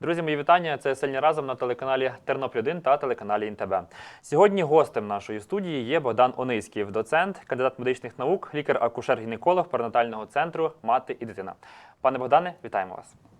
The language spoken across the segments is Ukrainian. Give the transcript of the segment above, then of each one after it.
Друзі, мої вітання. Це сильні разом на телеканалі Тернопіль 1 та телеканалі НТБ. Сьогодні гостем нашої студії є Богдан Ониськів, доцент, кандидат медичних наук, лікар-акушер-гінеколог перинатального центру Мати і дитина. Пане Богдане, вітаємо вас.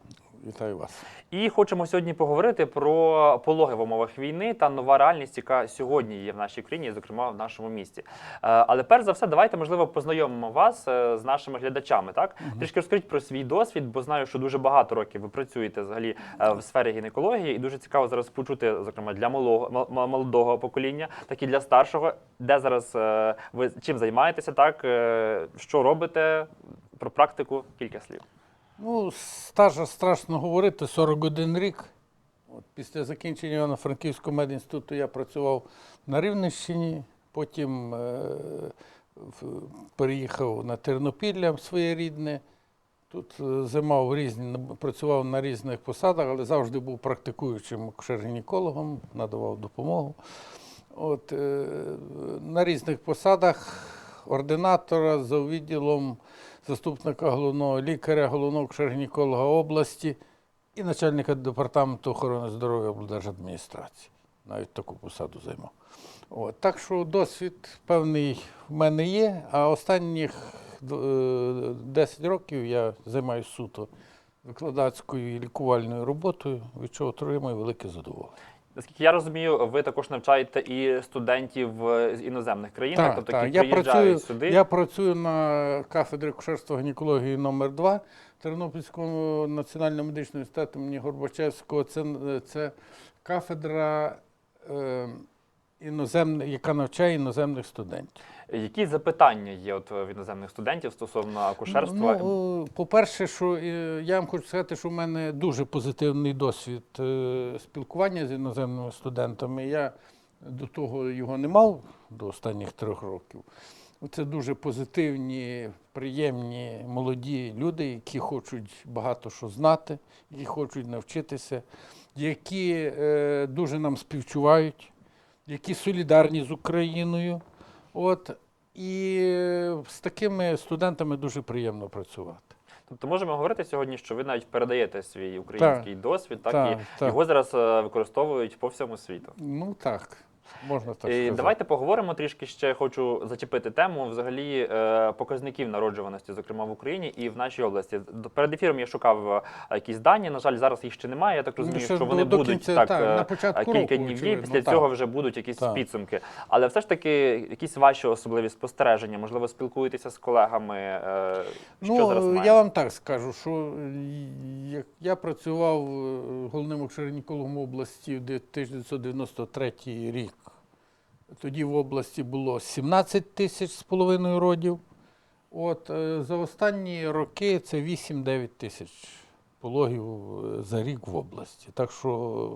Вітаю вас. І хочемо сьогодні поговорити про пологи в умовах війни та нова реальність, яка сьогодні є в нашій країні, зокрема в нашому місті. Е, Але перш за все, давайте можливо познайомимо вас е, з нашими глядачами. Так трішки розкажіть про свій досвід, бо знаю, що дуже багато років ви працюєте взагалі е, в сфері гінекології, і дуже цікаво зараз почути, зокрема для малого молодого покоління, так і для старшого, де зараз ви чим займаєтеся, так що робите про практику, кілька слів. Ну, стажа страшно говорити, 41 рік. От після закінчення Івано-Франківського медінституту я працював на Рівненщині, потім е, переїхав на Тернопілля своє рідне. Тут е, займав різні, працював на різних посадах, але завжди був практикуючим акушер-гінекологом, надавав допомогу. От, е, на різних посадах ординатора за відділом заступника головного лікаря, головного акушер-гінеколога області і начальника департаменту охорони здоров'я облдержадміністрації. Навіть таку посаду займав. От, так що досвід певний в мене є, а останніх е, 10 років я займаюся суто викладацькою і лікувальною роботою, від чого отримую велике задоволення. Наскільки я розумію, ви також навчаєте і студентів е, з іноземних країн, так, тобто які Я приїжджають працюю, сюди. я працюю на кафедрі кушерства гінекології номер 2 Тернопільського національного медичного університету імені Горбачевського. Це, це кафедра, е, іноземна, яка навчає іноземних студентів. Які запитання є от в іноземних студентів стосовно акушерства? Ну, е, по-перше, що е, я вам хочу сказати, що в мене дуже позитивний досвід е, спілкування з іноземними студентами. Я до того його не мав до останніх трьох років. Це дуже позитивні, приємні, молоді люди, які хочуть багато що знати, які хочуть навчитися, які е, дуже нам співчувають, які солідарні з Україною. От, і з такими студентами дуже приємно працювати. Тобто можемо говорити сьогодні, що ви навіть передаєте свій український досвід, так, Так, і так. його зараз е, використовують по всьому світу. Ну так, можна так І сказати. давайте поговоримо трішки ще. Хочу зачепити тему взагалі е, показників народжуваності, зокрема в Україні і в нашій області. До- Перед ефіром я шукав е, якісь дані. На жаль, зараз їх ще немає. Я так розумію, ще що вони до будуть кінця, так, е, на початку кілька року, днів. очевидно, Після так. цього вже будуть якісь Так. підсумки. Але все ж таки, якісь ваші особливі спостереження, можливо, спілкуєтеся з колегами. що зараз Ну, маємо? я вам так скажу, що як я працював головним акушер-гінекологом області в 1993 рік. Тоді в області було 17 тисяч з половиною родів. От е, за останні роки це 8-9 тисяч пологів е, за рік в області. Так що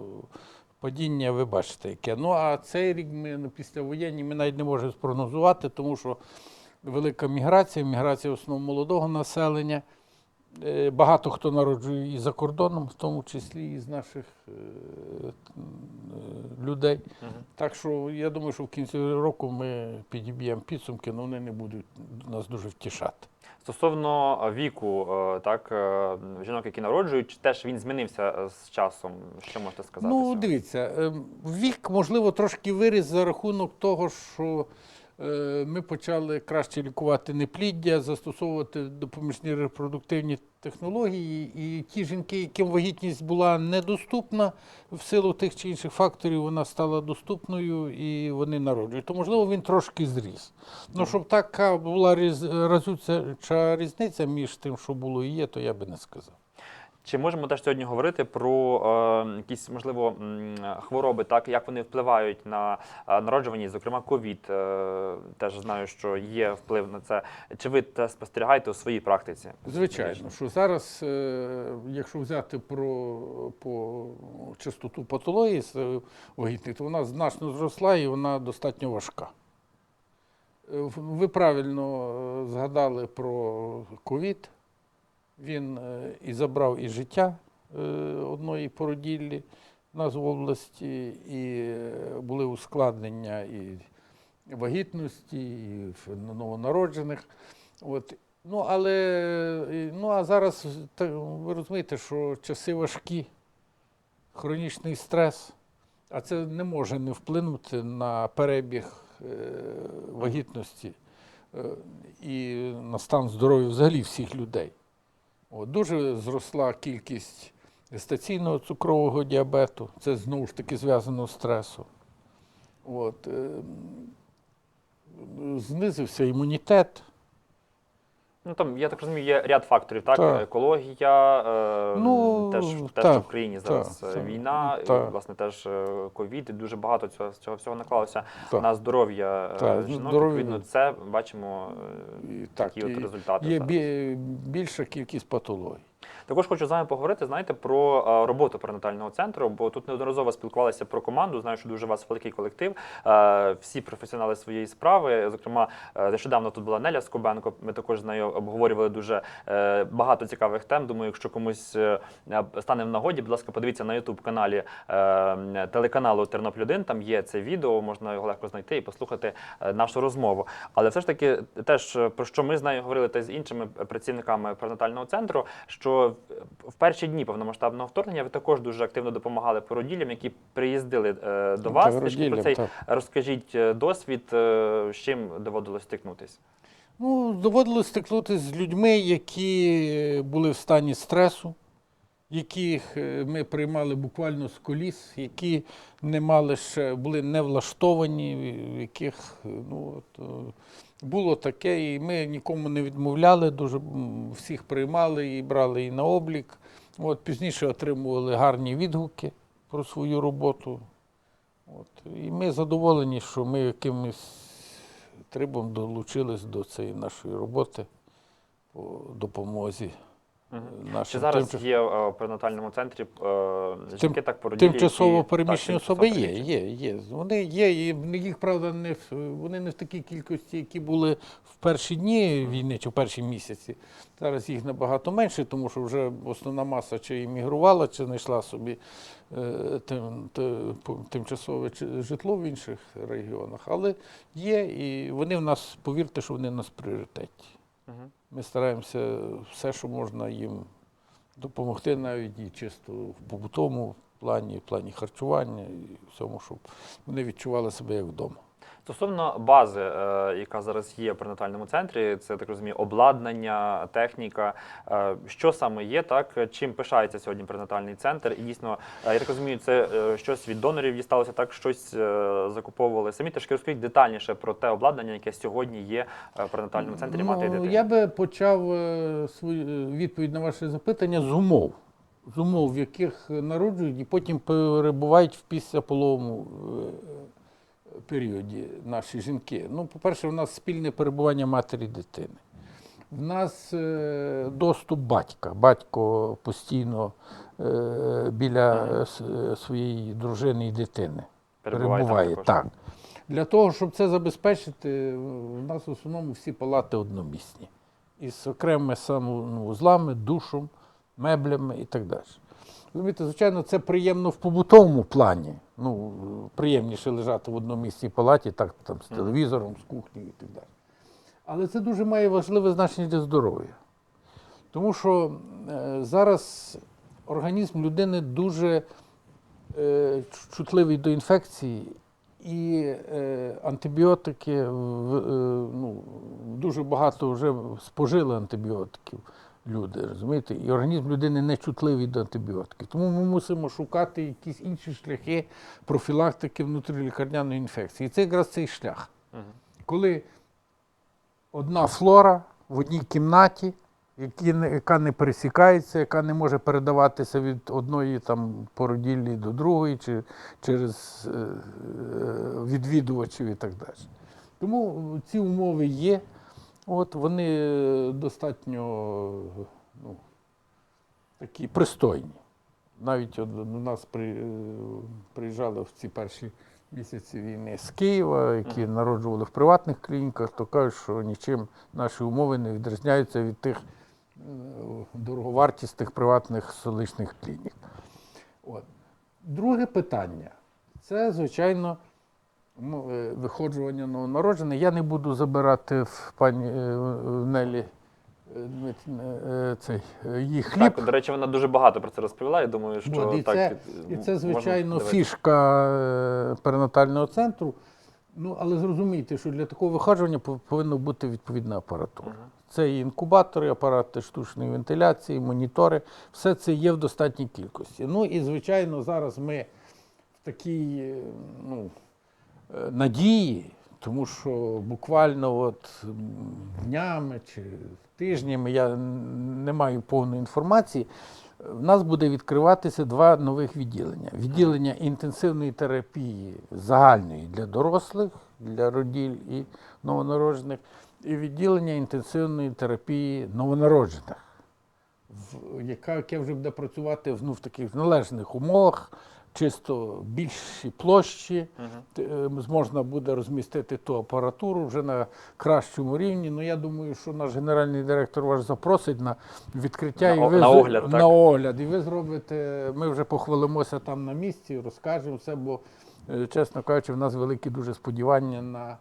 падіння ви бачите яке. Ну а цей рік ми ну, післявоєнні ми навіть не можемо спрогнозувати, тому що велика міграція, міграція в основному молодого населення. Е, Багато хто народжує і за кордоном, в тому числі і з наших е, е, людей. Мгм. Так що я думаю, що в кінці року ми підіб'ємо підсумки, але вони не будуть нас дуже втішати. Стосовно віку, так жінок, які народжують, чи теж він змінився з часом? Що можете сказати? Ну, дивіться, ем, вік, можливо, трошки виріс за рахунок того, що ми почали краще лікувати непліддя, застосовувати допоміжні репродуктивні технології. І ті жінки, яким вагітність була недоступна в силу тих чи інших факторів, вона стала доступною і вони народжують. То, можливо, він трошки зріс. Ну, щоб така була різ, разюча різниця між тим, що було і є, то я би не сказав. Чи можемо теж сьогодні говорити про е, якісь можливо хвороби, так як вони впливають на е, народжуваність, зокрема ковід? Е, теж знаю, що є вплив на це. Чи ви те спостерігаєте у своїй практиці? Звичайно, що зараз, е, якщо взяти про по частоту патології з вагітних, то вона значно зросла і вона достатньо важка. Е, Ви правильно е, згадали про ковід. Він е, і забрав і життя е, одної породіллі в нас в області, і е, були ускладнення і вагітності, і новонароджених. От. Ну, але ну, а зараз ви розумієте, що часи важкі, хронічний стрес, а це не може не вплинути на перебіг вагітності і на стан здоров'я взагалі всіх людей. От, дуже зросла кількість стаційного цукрового діабету, це знову ж таки зв'язано з стресом. От, е, знизився імунітет. Ну там я так розумію, є ряд факторів, так? Так. Екологія, е, Ну, теж те, так, що в країні зараз так, війна, так, і, власне, теж е, ковід, дуже багато цього, цього всього наклалося Так. на здоров'я е, Так, жінок. здоров'я. Відповідно, це бачимо і, такі так, от результати. Є зараз. більша кількість патологій. Також хочу з вами поговорити, знаєте, про роботу перинатального центру, бо тут неодноразово спілкувалися про команду. Знаю, що дуже у вас великий колектив. Всі професіонали своєї справи. Зокрема, е, нещодавно тут була Неля Скобенко. Ми також з нею обговорювали дуже е, багато цікавих тем. Думаю, якщо комусь е, стане в нагоді, будь ласка, подивіться на youtube каналі телеканалу Тернопіль 1 Там є це відео, можна його легко знайти і послухати нашу розмову. Але все ж таки, теж про що ми з нею говорили та з іншими працівниками перинатального центру, що в- перші дні повномасштабного вторгнення ви також дуже активно допомагали породіллям, які приїздили е, до вас. Трішки про цей так. розкажіть е, досвід, е, з чим доводилось стикнутися. Ну, доводилось стикнутися з людьми, які були в стані стресу, яких е, ми приймали буквально з коліс, які не мали ще, були не влаштовані, в яких е, ну, от, е, було таке, і ми нікому не відмовляли, дуже всіх приймали і брали і на облік. От, пізніше отримували гарні відгуки про свою роботу. От, і ми задоволені, що ми якимось трибом долучились до цієї нашої роботи по допомозі нашим Чи зараз тимча- є е, в перинатальному центрі е, жінки так породілі? тимчасово які- переміщені так, особи є, є, є. Вони є, і їх, правда, не в- вони не в такій кількості, які були в перші дні війни чи в перші місяці. Зараз їх набагато менше, тому що вже основна маса чи іммігрувала, чи знайшла собі е, тим, тимчасове житло в інших регіонах. Але є, і вони в нас, повірте, що вони в нас в пріоритеті. Ми стараємося все, що можна їм допомогти, навіть і чисто в побутовому плані, в плані харчування і всьому, щоб вони відчували себе як вдома. Стосовно бази, е, яка зараз є в перинатальному центрі, це так розумію, обладнання, техніка. Е, що саме є, так чим пишається сьогодні перинатальний центр? І дійсно, е, я так розумію, це щось від донорів дісталося, так щось закуповували самі. Трошки розкажіть детальніше про те обладнання, яке сьогодні є в перинатальному центрі мати і Ну, дитини. я би почав свою відповідь на ваше запитання з умов. З умов, в яких народжують і потім перебувають в післяполовому періоді наші жінки. Ну, по-перше, в нас спільне перебування матері і дитини. В нас е, доступ батька. Батько постійно е, біля е, своєї дружини і дитини Перебуває перебуває. також. Так. Для того, щоб це забезпечити, у нас в основному всі палати одномісні. Із окремими санузлами, душом, меблями і так далі. Розумієте, звичайно, це приємно в побутовому плані. Ну, приємніше лежати в одномісній палаті, так там з телевізором, з кухнею і так далі. Але це дуже має важливе значення для здоров'я. Тому що е, зараз організм людини дуже е, чутливий до інфекції, і е, антибіотики в, е, ну, дуже багато вже спожили антибіотиків люди, розумієте? І організм людини не чутливий до антибіотиків. Тому ми мусимо шукати якісь інші шляхи профілактики внутрілікарняної інфекції. І це якраз цей шлях. Коли одна флора в одній кімнаті, яка не пересікається, яка не може передаватися від одної там породіллі до другої, чи через е, е, відвідувачів і так далі. Тому ці умови є. От вони достатньо ну, такі пристойні. Навіть от до нас при, е, приїжджали в ці перші місяці війни з Києва, які народжували в приватних клініках, то кажуть, що нічим наші умови не відрізняються від тих дороговартісних приватних столичних клінік. От. Друге питання це, звичайно, виходжування новонароджених. Я не буду забирати в пані е, в Нелі е, е, цей, е, її хліб. Так, до речі, вона дуже багато про це розповіла. Я думаю, що От, і, так це, е, і це, звичайно, дивитися. фішка е, перинатального центру. Ну, але зрозумійте, що для такого вихаджування повинна бути відповідна апаратура. Це і інкубатори, апарати штучної вентиляції, монітори. Все це є в достатній кількості. Ну і, звичайно, зараз ми в такій е, ну, е, надії, тому що буквально от днями чи тижнями я не маю повної інформації. В нас буде відкриватися два нових відділення: відділення інтенсивної терапії загальної для дорослих, для роділь і новонароджених, і відділення інтенсивної терапії новонароджених, яке вже буде працювати ну, в таких належних умовах, чисто більші площі. Т- е, Можна буде розмістити ту апаратуру вже на кращому рівні. Ну я думаю, що наш генеральний директор вас запросить на відкриття На і ви на огляд, на так? огляд. І ви зробите. Ми вже похвалимося там на місці, розкажемо все, бо, е, чесно кажучи, в нас великі дуже сподівання на,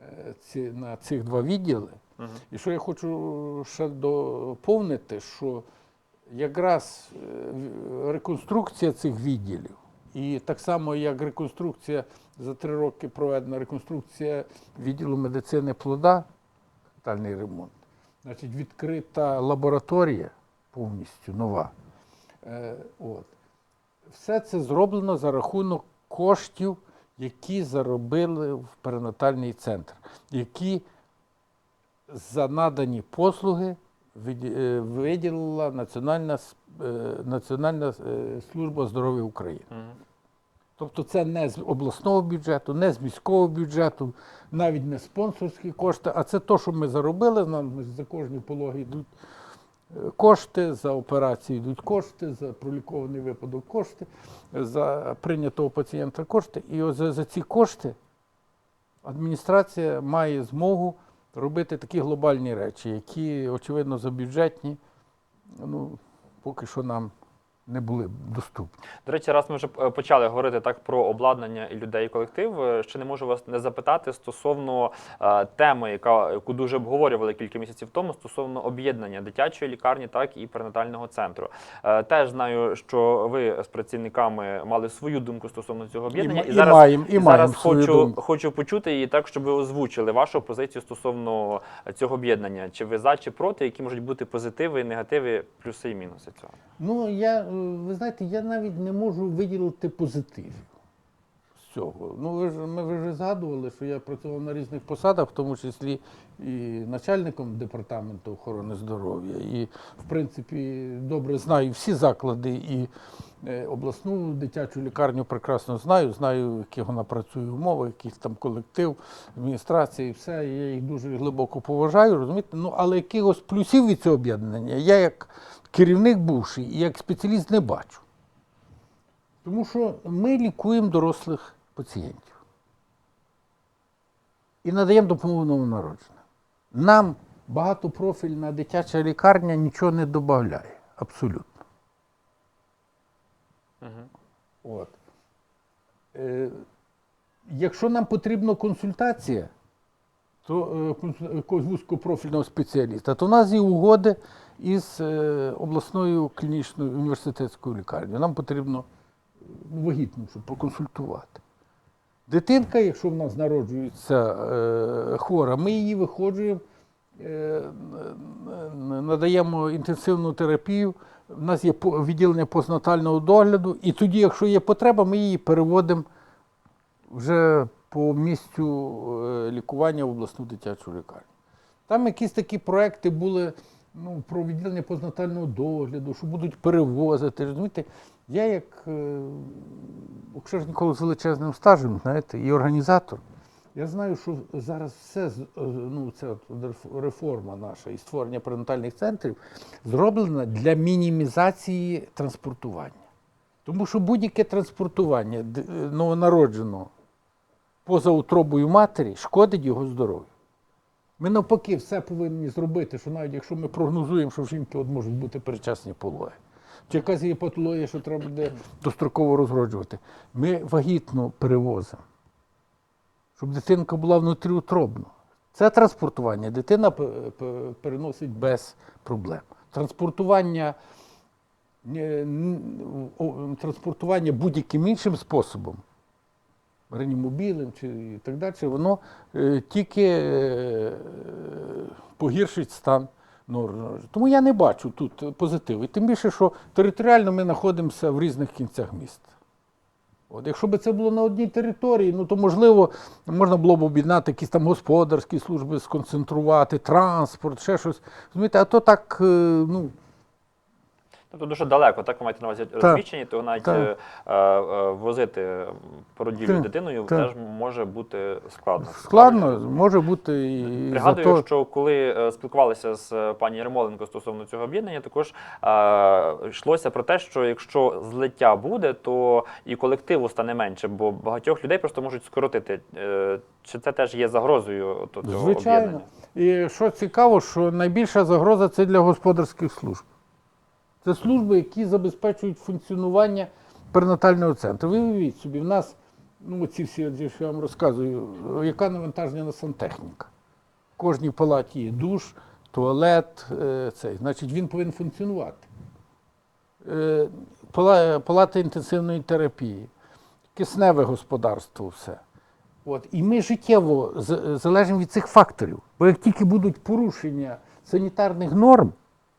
е, ці, на цих два відділи. Мгм. І що я хочу ще доповнити, що якраз е, реконструкція цих відділів, і так само як реконструкція за три роки проведена реконструкція відділу медицини плода, капітальний ремонт, значить відкрита лабораторія повністю нова. Е, от. Все це зроблено за рахунок коштів, які заробили в перинатальний центр, які за надані послуги виділила Національна, е, Національна е, служба здоров'я України. Тобто це не з обласного бюджету, не з міського бюджету, навіть не спонсорські кошти, а це те, що ми заробили. Нам за кожні пологи йдуть е, кошти, за операції йдуть кошти, за пролікований випадок кошти, за прийнятого пацієнта кошти. І ось за, за ці кошти адміністрація має змогу робити такі глобальні речі, які, очевидно, за бюджетні, ну, поки що нам не були доступні. До речі, раз ми вже е, почали говорити так про обладнання і людей і колектив, е, ще не можу вас не запитати стосовно е, теми, яка яку дуже обговорювали кілька місяців тому, стосовно об'єднання дитячої лікарні, так і перинатального центру. Е, теж знаю, що ви з працівниками мали свою думку стосовно цього об'єднання, І ма- і маємо- і зараз свою хочу, думку. хочу почути її так, щоб ви озвучили вашу позицію стосовно цього об'єднання. Чи ви за, чи проти, які можуть бути позитиви і негативи, плюси і мінуси цього? Ну, я, ви знаєте, я навіть не можу виділити позитивів з цього. Ну, ви ж ми вже згадували, що я працював на різних посадах, в тому числі і начальником департаменту охорони здоров'я. І, в принципі, добре знаю всі заклади і е, обласну дитячу лікарню прекрасно знаю, знаю, в яких вона працює умови, який там колектив, адміністрація і все. Я їх дуже глибоко поважаю, розумієте? Ну, але якихось плюсів від цього об'єднання я як керівник бувший як спеціаліст не бачу. Тому що ми лікуємо дорослих пацієнтів і надаємо допомогу новонародженим. Нам багатопрофільна дитяча лікарня нічого не додає. Абсолютно. От. Е, якщо нам потрібна консультація, то е, консу- вузькопрофільного спеціаліста, то в нас є угоди із е, обласною клінічною університетською лікарнею. Нам потрібно вагітну, щоб проконсультувати. Дитинка, якщо в нас народжується е, хвора, ми її виходжуємо, е, надаємо інтенсивну терапію. У нас є відділення постнатального догляду, і тоді, якщо є потреба, ми її переводимо вже по місцю лікування в обласну дитячу лікарню. Там якісь такі проекти були ну, про відділення постнатального догляду, що будуть перевозити. Розумієте, я як е, обширніколог з величезним стажем, знаєте, і організатор, я знаю, що зараз все, е, ну, це реформа наша і створення перинатальних центрів зроблена для мінімізації транспортування. Тому що будь-яке транспортування е, новонародженого поза утробою матері шкодить його здоров'ю. Ми навпаки все повинні зробити, що навіть якщо ми прогнозуємо, що в жінки от можуть бути передчасні пологи, чи якась є патологія, що треба буде достроково розроджувати, ми вагітно перевозимо, щоб дитинка була внутріутробно. Це транспортування. Дитина переносить без проблем. Транспортування, е, транспортування будь-яким іншим способом, реанімобілем чи і так далі, воно е, тільки е, погіршить стан. Тому я не бачу тут позитиву. Тим більше, що територіально ми знаходимося в різних кінцях міста. От, якщо б це було на одній території, ну то можливо можна було б об'єднати якісь там господарські служби, сконцентрувати, транспорт, ще щось. Розумієте, а то так, е, ну, Тобто дуже далеко, так ви маєте на увазі розміщені, то навіть Так. е, е, возити породіллю дитиною так. теж може бути складно. складно, може бути і Пригадую, зато... що коли е, спілкувалися з е, пані Ярмоленко стосовно цього об'єднання, також е, йшлося про те, що якщо злиття буде, то і колективу стане менше, бо багатьох людей просто можуть скоротити. Е, чи це теж є загрозою то, цього Звичайно. об'єднання? І що цікаво, що найбільша загроза це для господарських служб. Це служби, які забезпечують функціонування перинатального центру. Ви уявіть собі, в нас, ну ці всі, що я вам розказую, яка навантаження на сантехніка. В кожній палаті є душ, туалет, е, цей. Значить, він повинен функціонувати. Е, Палата інтенсивної терапії, кисневе господарство, все. От. І ми життєво залежимо від цих факторів. Бо як тільки будуть порушення санітарних норм,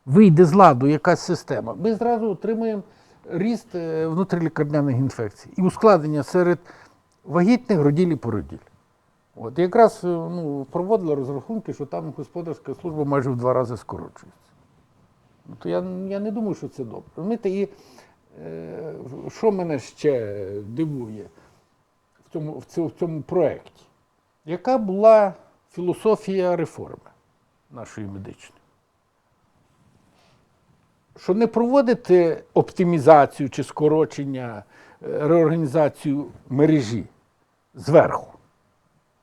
вийде з ладу якась система, ми зразу отримаємо ріст е, внутрілікарняних інфекцій і ускладнення серед вагітних роділь і породіль. От якраз е, ну, проводила розрахунки, що там господарська служба майже в два рази скорочується. Ну, то я, я не думаю, що це добре. Розумієте, і е, що мене ще дивує в цьому, в цьому, в цьому проєкті? Яка була філософія реформи нашої медичної? Що не проводити оптимізацію чи скорочення, е, реорганізацію мережі зверху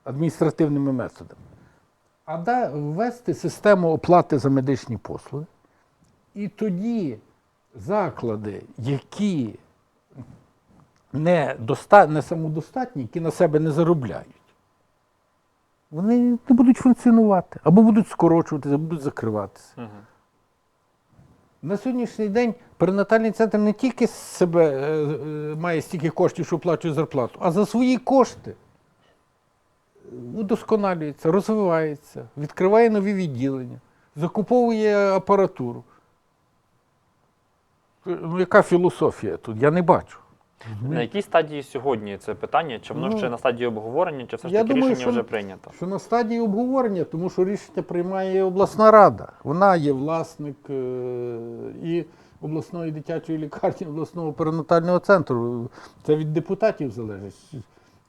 адміністративними методами, а да, ввести систему оплати за медичні послуги. І тоді заклади, які не, доста... не самодостатні, які на себе не заробляють, вони не будуть функціонувати, або будуть скорочуватися, або будуть закриватися. На сьогоднішній день перинатальний центр не тільки з себе е, е, має стільки коштів, що оплачує зарплату, а за свої кошти удосконалюється, розвивається, відкриває нові відділення, закуповує апаратуру. Ну, яка філософія тут? Я не бачу. На якій стадії сьогодні це питання? Чи воно Ну, ще на стадії обговорення, чи все ж таки думаю, рішення що- вже прийнято? Що на стадії обговорення, тому що рішення приймає обласна рада. Вона є власник е, і обласної дитячої лікарні, обласного перинатального центру. Це від депутатів залежить.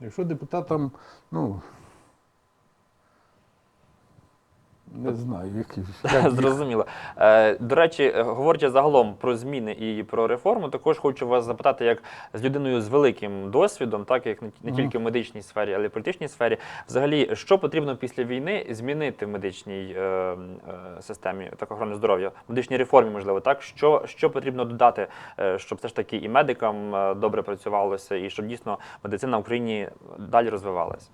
Якщо депутатам, ну. Не знаю, які. Зрозуміло. Е, До речі, е, говорячи загалом про зміни і про реформу, також хочу вас запитати, як з людиною з великим досвідом, так як не- тільки в медичній сфері, але й в політичній сфері, взагалі, що потрібно після війни змінити в медичній е, е, системі так, охорони здоров'я, в медичній реформі, можливо, так що, що потрібно додати, щоб все ж таки і медикам добре працювалося, і щоб дійсно медицина в Україні далі розвивалася?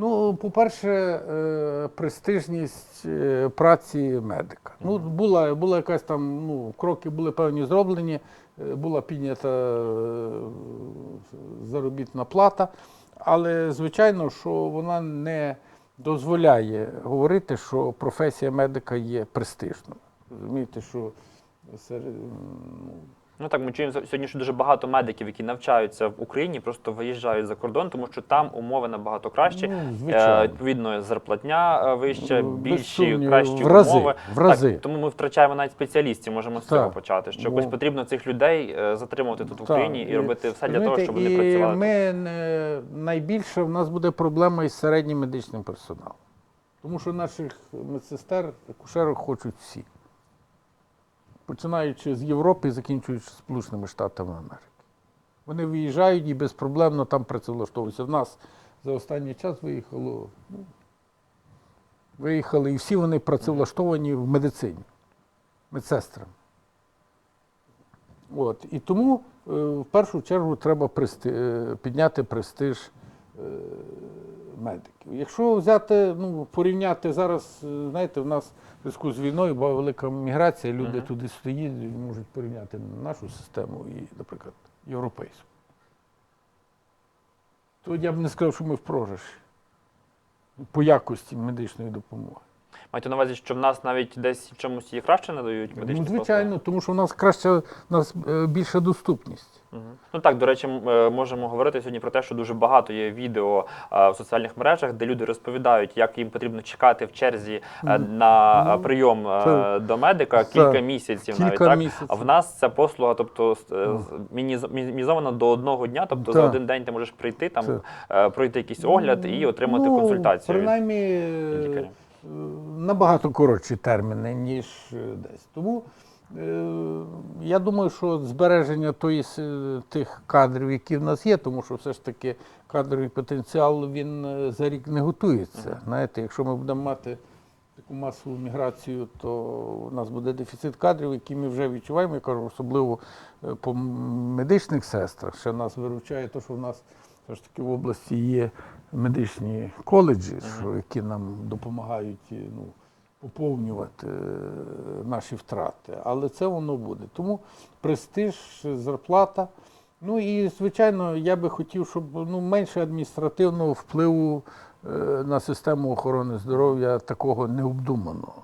Ну, по-перше, е, престижність е, праці медика. Ну, була, була якась там, ну, кроки були певні зроблені, е, була піднята заробітна плата, але звичайно, що вона не дозволяє говорити, що професія медика є престижною. Розумієте, що серед, ну, так, ми чуємо сьогодні, що дуже багато медиків, які навчаються в Україні, просто виїжджають за кордон, тому що там умови набагато кращі. Ну, Е. Відповідно, зарплатня е, вища, Ну, без більші, сумніву, кращі в рази, умови. в рази. Так, тому ми втрачаємо навіть спеціалістів, можемо з Так. цього почати. Що Ну. якось потрібно цих людей е, затримувати тут в Україні Так, і робити все для того, розумієте, щоб вони і працювали. Ми не, найбільше в нас буде проблема із середнім медичним персоналом. Тому що наших медсестер, акушерок хочуть всі. Починаючи з Європи закінчуючи Сполученими Штатами Америки. Вони виїжджають і безпроблемно там працевлаштовуються. В нас за останній час виїхало. Ну, виїхали, і всі вони працевлаштовані в медицині, медсестрами. От. І тому е, в першу чергу треба прести, е, підняти престиж медиків. Якщо взяти, ну, порівняти зараз, е, знаєте, в нас в зв'язку з війною була велика міграція, люди Мгм. туди стоять, можуть порівняти нашу систему і, наприклад, європейську. То я б не сказав, що ми в програші по якості медичної допомоги. Маєте на увазі, що в нас навіть десь в чомусь її краще надають медичні Ну, звичайно, тому що в нас краще, у нас е, більша доступність. Ну так, до речі, е, можемо говорити сьогодні про те, що дуже багато є відео в соціальних мережах, де люди розповідають, як їм потрібно чекати в черзі е, на е, Ну, прийом це- до медика це кілька місяців навіть так. місяців. А в нас ця послуга, тобто мінімізована до одного дня, тобто за один день ти можеш прийти, там Це- пройти якийсь огляд і отримати ну, консультацію. Принаймні лікаря. набагато коротші терміни, ніж десь. Тому я думаю, що збереження тої, тих кадрів, які в нас є, тому що все ж таки кадровий потенціал він е, за рік не готується. Знаєте, якщо ми будемо мати таку масову міграцію, то у нас буде дефіцит кадрів, який ми вже відчуваємо, я кажу, особливо е, по медичних сестрах. Ще нас виручає те, що в нас все ж таки в області є медичні коледжі, що, які нам допомагають е, ну, поповнювати е, наші втрати. Але це воно буде. Тому престиж, зарплата. Ну і, звичайно, я би хотів, щоб ну, менше адміністративного впливу е, на систему охорони здоров'я такого необдуманого.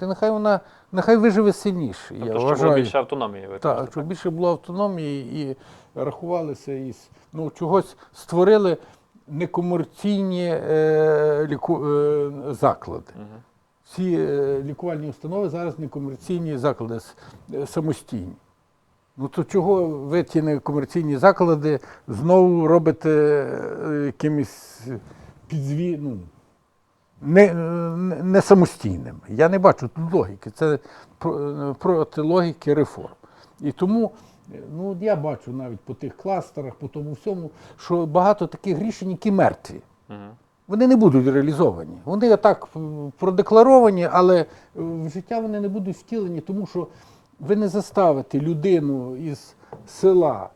Нехай вона нехай виживе сильніше. я Тобто, щоб вважаю. було більше автономії. ви Так, кажете, щоб більше було автономії і рахувалися із ну, чогось створили некомерційні е, ліку, е, заклади. Мгм. Всі е, лікувальні установи зараз некомерційні заклади е, самостійні. Ну то чого ви ті некомерційні заклади знову робите е, якимись підзві... ну, не, не, не самостійними? Я не бачу тут логіки. Це проти логіки реформ. І тому ну, я бачу навіть по тих кластерах, по тому всьому, що багато таких рішень, які мертві. Вони не будуть реалізовані. Вони так продекларовані, але е, в життя вони не будуть втілені, тому що ви не заставите людину із села,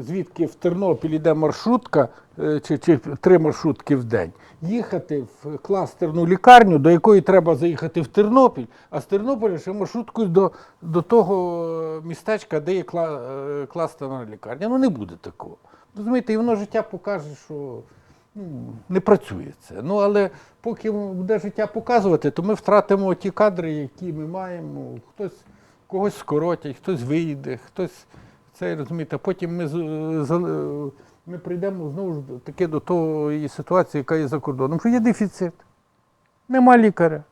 звідки в Тернопіль йде маршрутка, е, чи, чи три маршрутки в день, їхати в кластерну лікарню, до якої треба заїхати в Тернопіль, а з Тернополя ще маршруткою до, до того е, містечка, де є кла, кластерна лікарня. Ну не буде такого. Розумієте, і воно життя покаже, що ну, не працює це. Ну, але поки буде життя показувати, то ми втратимо ті кадри, які ми маємо. Хтось когось скоротять, хтось вийде, хтось це розумієте. Потім ми, ми прийдемо знову ж таки до тої ситуації, яка є за кордоном, що є дефіцит. Нема лікаря.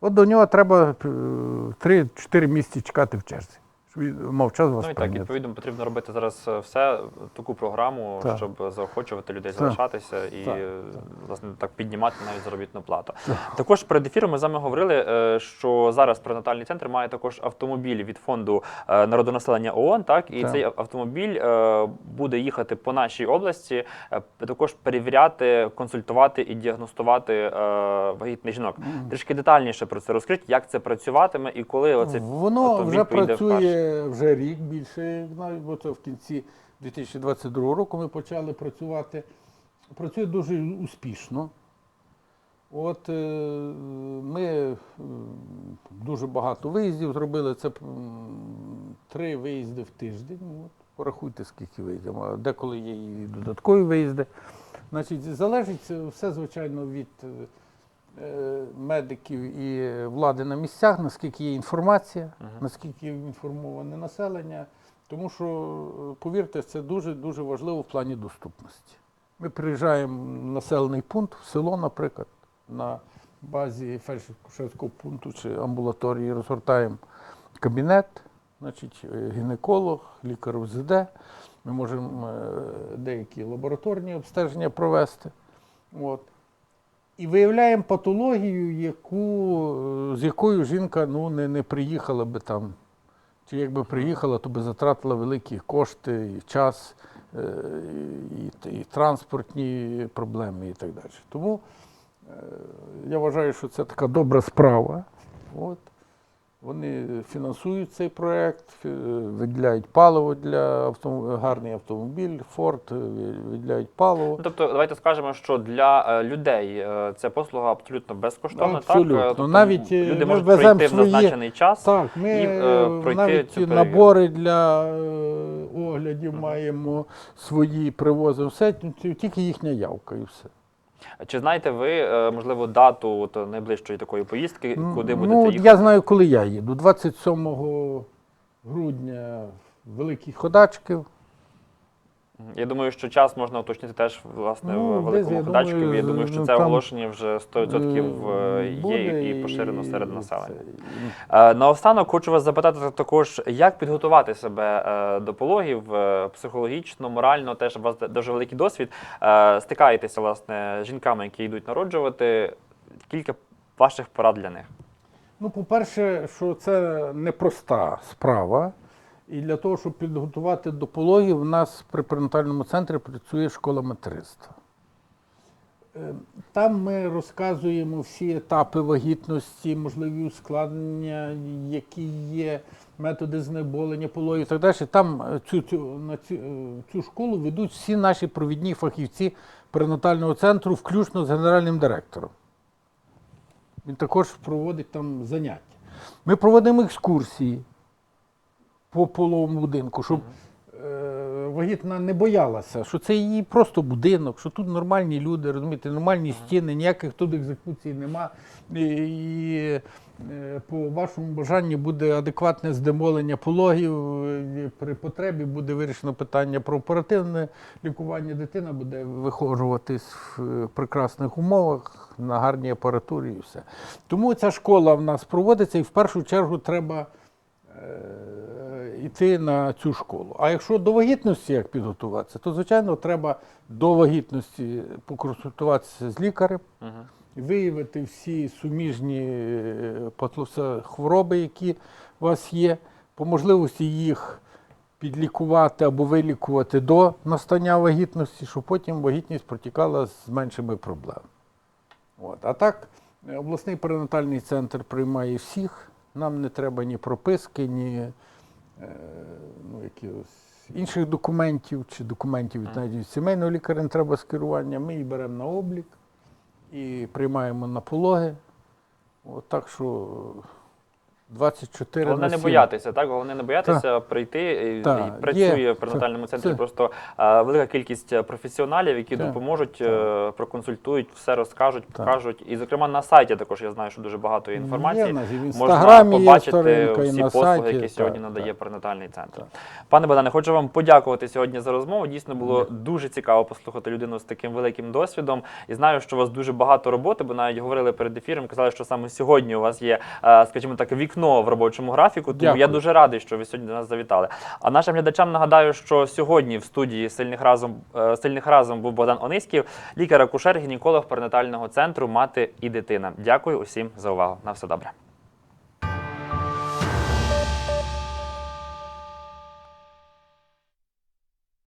От до нього треба е, 3-4 місяці чекати в черзі, щоб він мав час вас Ну і так, прийняти. відповідно, потрібно робити зараз е, все, таку програму, Так. щоб заохочувати людей залишатися і Так, власне так піднімати навіть заробітну плату. Також перед ефіром ми з вами говорили, е, що зараз пренатальний центр має також автомобіль від фонду е, народонаселення ООН. Так і Так. цей автомобіль е, буде їхати по нашій області, е, також перевіряти, консультувати і діагностувати е, вагітних жінок. Трішки детальніше про це розкрить, як це працюватиме і коли оцей Воно автомобіль вже поїде вперше. працює вже рік більше, бо це в кінці 2022 року ми почали працювати. Працює дуже успішно. От е, ми е, дуже багато виїздів зробили. Це три виїзди в тиждень. От, порахуйте, скільки виїздів. А Деколи є і додаткові виїзди. Значить, залежить все, звичайно, від е, медиків і влади на місцях, наскільки є інформація, Мгм. наскільки є інформоване населення. Тому що, е, повірте, це дуже-дуже важливо в плані доступності. Ми приїжджаємо в населений пункт, в село, наприклад, на базі фельдшерського пункту чи амбулаторії розгортаємо кабінет, значить, е, гінеколог, лікар УЗД. Ми можемо е, деякі лабораторні обстеження провести. От. І виявляємо патологію, яку, е, з якою жінка ну, не, не приїхала би там. Чи якби приїхала, то би затратила великі кошти, і час, е, і, і, транспортні проблеми і так далі. Тому е, я вважаю, що це така добра справа. От. Вони фінансують цей проект, виділяють паливо для автомобіля, гарний автомобіль, Форд, виділяють паливо. Тобто, давайте скажемо, що для е, людей е, ця послуга абсолютно безкоштовна. Абсолютно. Так? Е, тобто Навіть, е, люди ми можуть веземо прийти в назначений час. Так, ми і, е, е, пройти навіть цю набори для е, оглядів маємо свої, привозимо все, тільки їхня явка і все. Чи знаєте ви, е, можливо, дату от, найближчої такої поїздки, куди будете ну, їхати? Я знаю, коли я їду. 27 грудня Великих Ходачків. Я думаю, що час можна уточнити теж власне Ну, в десь, великому я. Я думаю, що ну, це оголошення вже 100% е, є буде і поширено серед і населення. це, Е, Наостанок хочу вас запитати також, як підготувати себе е, до пологів е, психологічно, морально, теж у вас дуже великий досвід. Е, Стикаєтеся власне з жінками, які йдуть народжувати. Кілька ваших порад для них. Ну, по-перше, що це непроста справа. І для того, щоб підготувати до пологів, у нас при перинатальному центрі працює школа материнства. Е, Там ми розказуємо всі етапи вагітності, можливі ускладнення, які є, методи знеболення пологів і так далі. Там е, цю, цю, на цю, е, цю школу ведуть всі наші провідні фахівці перинатального центру, включно з генеральним директором. Він також проводить там заняття. Ми проводимо екскурсії по половому будинку, щоб е, вагітна не боялася, що це її просто будинок, що тут нормальні люди, розумієте, нормальні стіни, ніяких тут екзекуцій нема. І, і е, по вашому бажанню буде адекватне здемолення пологів. При потребі буде вирішено питання про оперативне лікування. Дитина буде виходжуватись в е, прекрасних умовах, на гарній апаратурі і все. Тому ця школа в нас проводиться, і в першу чергу треба е, йти на цю школу. А якщо до вагітності як підготуватися, то звичайно треба до вагітності поконсультуватися з лікарем, Мгм. виявити всі суміжні е, хвороби, які у вас є, по можливості їх підлікувати або вилікувати до настання вагітності, щоб потім вагітність протікала з меншими проблемами. От. А так, е, обласний перинатальний центр приймає всіх. Нам не треба ні прописки, ні ну, якихось інших документів чи документів від навіть від сімейного лікаря не треба скерування. Ми її беремо на облік і приймаємо на пологи. От, так що 24 Головне не боятися, так? Головне не боятися прийти. І, Так, і працює є. в перинатальному центрі Це- просто е, велика кількість е, професіоналів, які Так, допоможуть, е, проконсультують, все розкажуть, Так. покажуть. І, зокрема, на сайті також я знаю, що дуже багато є інформації. Є в нас і в Можна інстаграмі є побачити сторінка, і всі на послуги, сайті. які Так, сьогодні надає перинатальний центр. Так. Пане Богдане, хочу вам подякувати сьогодні за розмову. Дійсно було дуже цікаво послухати людину з таким великим досвідом. І знаю, що у вас дуже багато роботи, бо навіть говорили перед ефіром, казали, що саме сьогодні у вас є, е, скажімо так, вікно в робочому графіку. Тому я дуже радий, що ви сьогодні до нас завітали. А нашим глядачам нагадаю, що сьогодні в студії сильних разом е, сильних разом був Богдан Ониськів, лікар-акушер, гінеколог перинатального центру Мати і дитина. Дякую усім за увагу. На все добре.